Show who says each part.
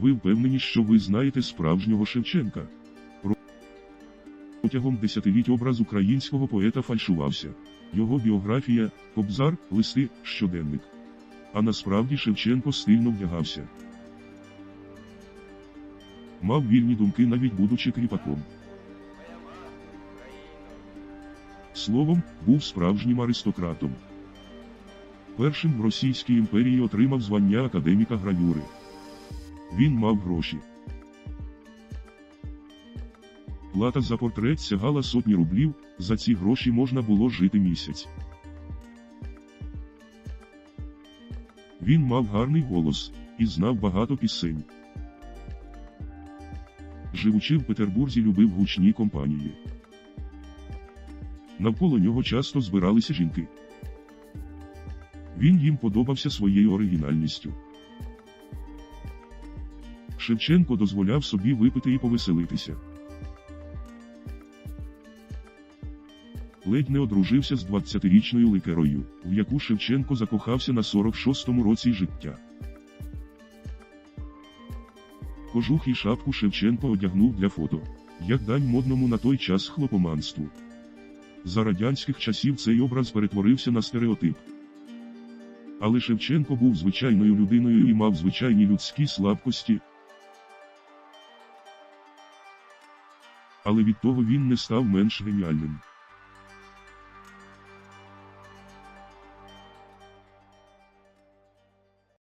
Speaker 1: Ви впевнені, що ви знаєте справжнього Шевченка? Протягом десятиліть образ українського поета фальшувався. Його біографія, кобзар, листи, щоденник. А насправді Шевченко стильно вдягався. Мав вільні думки навіть будучи кріпаком. Словом, був справжнім аристократом. Першим в Російській імперії отримав звання академіка гравюри. Він мав гроші. Плата за портрет сягала сотні рублів, за ці гроші можна було жити місяць. Він мав гарний голос і знав багато пісень. Живучи в Петербурзі, любив гучні компанії. Навколо нього часто збиралися жінки. Він їм подобався своєю оригінальністю. Шевченко дозволяв собі випити і повеселитися. Ледь не одружився з 20-річною ликерою, в яку Шевченко закохався на 46-му році життя. Кожух і шапку Шевченко одягнув для фото, як дань модному на той час хлопоманству. За радянських часів цей образ перетворився на стереотип. Але Шевченко був звичайною людиною і мав звичайні людські слабкості. Але від того він не став менш геніальним.